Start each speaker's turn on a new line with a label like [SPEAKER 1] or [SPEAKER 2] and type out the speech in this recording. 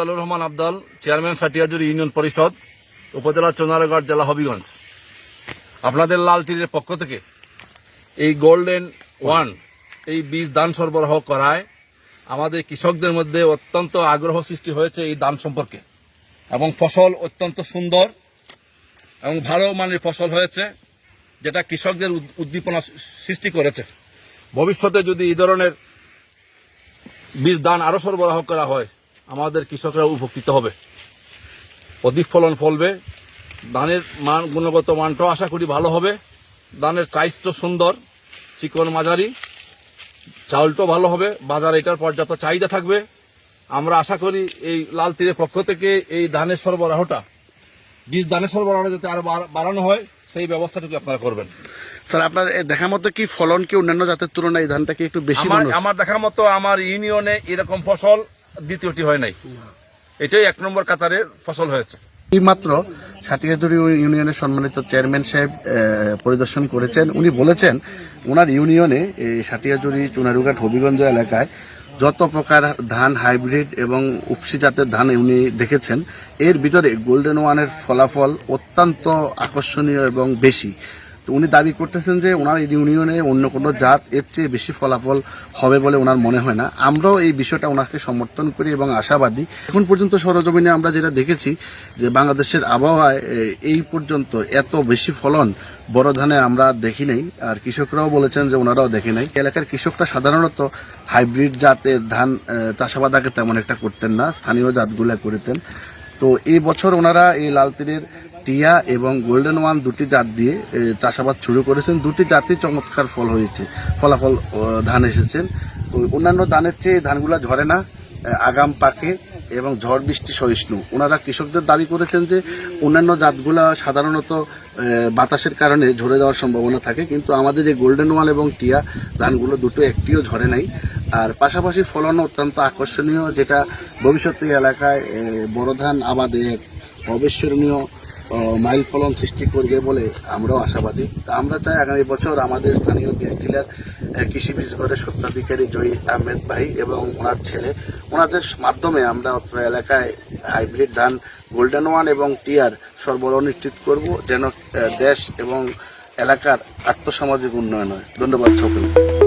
[SPEAKER 1] Abdul Rahman Abdal, chairman Satiajuri union Parishad, উপজেলা চন্দ্রগড় জেলা হবিগঞ্জ। আপনাদের লাল তীরের পক্ষ থেকে এই গোল্ডেন ওয়ান এই বীজ দান সরবরাহ করায় আমাদের কৃষকদের মধ্যে অত্যন্ত আগ্রহ সৃষ্টি হয়েছে এই দান সম্পর্কে। এবং ফসল অত্যন্ত সুন্দর এবং ভালো মানের ফসল হয়েছে, যেটা কৃষকদের উদ- উদ্দীপনা সৃষ্টি করেছে। ভবিষ্যতে যদি এই ধরনের বীজ দান আরও সরবরাহ করা হয় আমাদের কৃষকরা উপকৃত হবে। অধিক ফলন ফলবে ধানের মান গুণগত মানটাও আশা করি ভালো হবে। ধানের চাইজটা সুন্দর চিকন মাঝারি চাউলটাও ভালো হবে বাজারে এটার পর্যাপ্ত চাহিদা থাকবে। আমরা আশা করি এই লাল তীরের পক্ষ থেকে এই ধানের সরবরাহটা বীজ ধানের সরবরাহ যাতে আরও বাড়- বাড়ানো হয় সেই ব্যবস্থাটুকু আপনারা করবেন।
[SPEAKER 2] স্যার আপনার দেখা মতো কি ফলন কি অন্যান্য জাতের তুলনায় এই ধানটা কি একটু বেশি
[SPEAKER 1] আমার
[SPEAKER 2] মনে হচ্ছে?
[SPEAKER 1] আমার দেখা মতো আমার ইউনিয়নে এরকম ফসল দ্বিতীয়টি হয় নাই। এটাই এক নম্বর কাতারের ফসল হয়েছে।
[SPEAKER 2] এইমাত্র সাটিয়াজুরি ইউনিয়নের সম্মানিত চেয়ারম্যান সাহেব পরিদর্শন করেছেন। উনি বলেছেন, ওনার ইউনিয়নে এই সাটিয়াজুরি চুনারুঘাট হবিগঞ্জ এলাকায় যত প্রকার ধান হাইব্রিড এবং উপসি জাতের ধান উনি দেখেছেন, এর ভিতরে গোল্ডেন ওয়ানের ফলাফল অত্যন্ত আকর্ষণীয় এবং বেশি। তো উনি দাবি করতেছেন যে ওনার ইউনিয়নে অন্য কোনো জাত এর চেয়ে বেশি ফলাফল হবে বলে ওনার মনে হয় না। আমরাও এই বিষয়টা ওনাকে সমর্থন করি এবং আশাবাদী। এখন পর্যন্ত সরজমিনে আমরা যেটা দেখেছি যে বাংলাদেশের আবহাওয়ায় এই পর্যন্ত এত বেশি ফলন বড় ধানে আমরা দেখি নাই। আর কৃষকরাও বলেছেন যে ওনারাও দেখে নাই। এলাকার কৃষকরা সাধারণত হাইব্রিড জাতের ধান চাষাবাদ আগে তেমন একটা করতেন না। স্থানীয় জাতগুলা করতেন। তো এই বছর ওনারা এই লাল তীরের টিয়া এবং গোল্ডেন ওয়ান দুটি জাত দিয়ে চাষাবাদ শুরু করেছেন। দুটি জাতই চমৎকার ফল হয়েছে। ফলাফল ধান এসেছেন। অন্যান্য ধানের চেয়ে ধানগুলা ঝরে না আগাম পাকে এবং ঝড় বৃষ্টি সহিষ্ণু। ওনারা কৃষকদের দাবি করেছেন যে, অন্যান্য জাতগুলা সাধারণত বাতাসের কারণে ঝরে যাওয়ার সম্ভাবনা থাকে, কিন্তু আমাদের এই গোল্ডেন ওয়ান এবং টিয়া ধানগুলো দুটো একটিও ঝরে নাই। আর পাশাপাশি ফলন অত্যন্ত আকর্ষণীয়, যেটা ভবিষ্যতে এলাকায় বড় ধান আবাদে অবিস্মরণীয় মাইল ফলন সৃষ্টি করবে বলে আমরাও আশাবাদী। তা আমরা চাই আগামী বছর আমাদের স্থানীয় বীজ কৃষি বীজ ঘরের জয়ী আহমেদ ভাই এবং ওনার ছেলে, ওনাদের মাধ্যমে আমরা এলাকায় হাইব্রিড ধান, গোল্ডেন ওয়ান এবং টিয়ার সরবরাহ নিশ্চিত করব যেন দেশ এবং এলাকার আর্থসামাজিক উন্নয়ন হয়। ধন্যবাদ সকলকে।